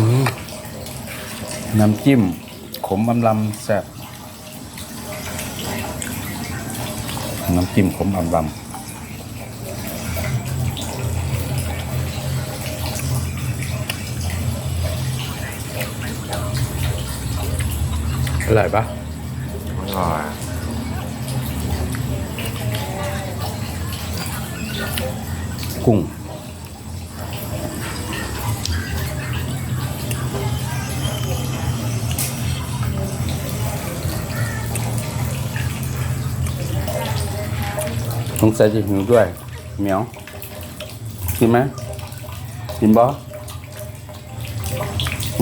อืมน้ำจิ้ม ขมอำลำแซ่บน้ำจิ้มขมอำลำอร่อยปะอร่อยกุ้ง สงสัยจะหิวด้วย เหมียว กินไหมกินบ่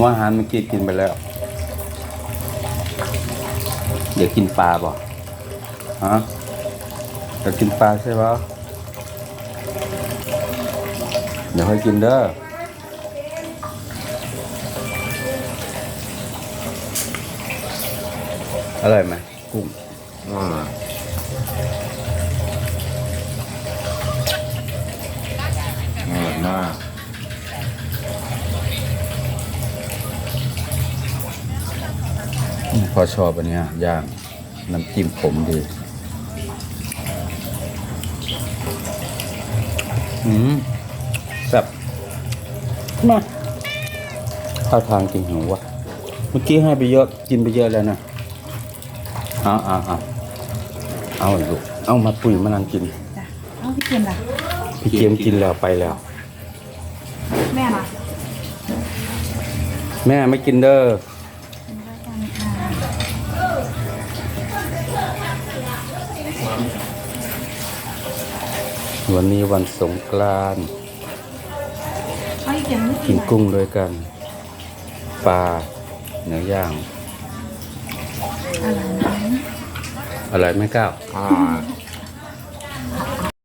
ว่าอาหารเมื่อกี้กินไปแล้วเดี๋ยวกินปลาบ่ฮะเดี๋ยวกินปลาใช่ปะเดี๋ยวค่อยกินเด้ออร่อยไหมกุ้งอร่อย พอชอบอันเนี้ยย่างน้ำจิ้มผมดี อืมแบบมาท่าทางกินหิววะเมื่อกี้ให้ไปเยอะ กินไปเยอะแล้วนะเอาเอาเอาเอาลูกเอามาปุ๋ยมานั่งกินจ้ะเอาพี่เกมล่ะพี่เกมกินแล้วไปแล้ว แม่ล่ะ แม่ไม่กินเด้อ วันนี้วันสงกรานต์เอาพี่เกมไม่กินกุ้งด้วยกัน ปลาเนื้อย่าง อะไรนะอะไรไหม่ก้าวอร่อย